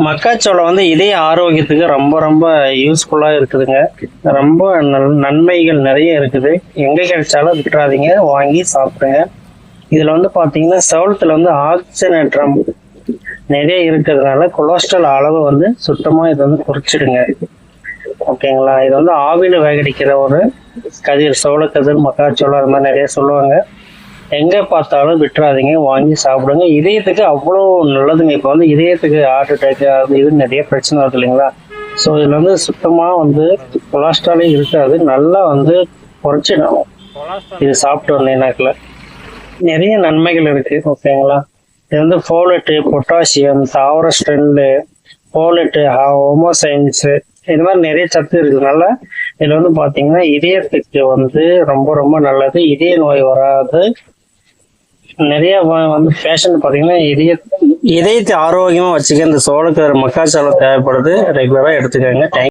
மக்காச்சோளம் வந்து இதய ஆரோக்கியத்துக்கு ரொம்ப ரொம்ப யூஸ்ஃபுல்லாக இருக்குதுங்க. ரொம்ப நன்மைகள் நிறைய இருக்குது. எங்கே கிடைச்சாலும் விட்டுறாதீங்க. வாங்கி சாப்பிடுங்க. இதில் வந்து பார்த்தீங்கன்னா செவலத்தில் வந்து ஆக்சிஜனேற்றம் நிறைய இருக்கிறதுனால கொலஸ்ட்ரால் அளவு வந்து சுத்தமாக இது வந்து குறைச்சிடுங்க. ஓகேங்களா? இது வந்து ஆவியில் வேகடிக்கிற ஒரு கதிர் சோளக்கதிர் மக்காச்சோளம் அது மாதிரி நிறைய சொல்லுவாங்க. எங்கே பார்த்தாலும் விட்டுறாதீங்க வாங்கி சாப்பிடுங்க. இதயத்துக்கு அவ்வளோ நல்லதுங்க. இப்போ வந்து இதயத்துக்கு ஹார்ட் அட்டாக் அது இது நிறைய பிரச்சனை வருது இல்லைங்களா? ஸோ இதில் வந்து சுத்தமாக வந்து கொலஸ்ட்ராலே இருக்காது. நல்லா வந்து குறைச்சிடும் இது சாப்பிட்டு வந்தீங்கன்னாக்கில் நிறைய நன்மைகள் இருக்கு ஓகேங்களா? இது வந்து ஃபோலட்டு பொட்டாசியம் தாவர ஸ்ட்ரென்த்து ஃபோலட்டு ஹோமோசைன்ஸு இது மாதிரி நிறைய சத்து இருக்கிறதுனால இதில் வந்து பார்த்தீங்கன்னா இதயத்துக்கு வந்து ரொம்ப ரொம்ப நல்லது. இதய நோய் வராது. நிறைய வந்து ஃபேஷன் பார்த்தீங்கன்னா இதய இதயத்தை ஆரோக்கியமாக வச்சுக்க இந்த சோளக்கார மக்காச்சோளம் தேவைப்படுது. ரெகுலராக எடுத்துக்கோங்க. தேங்க்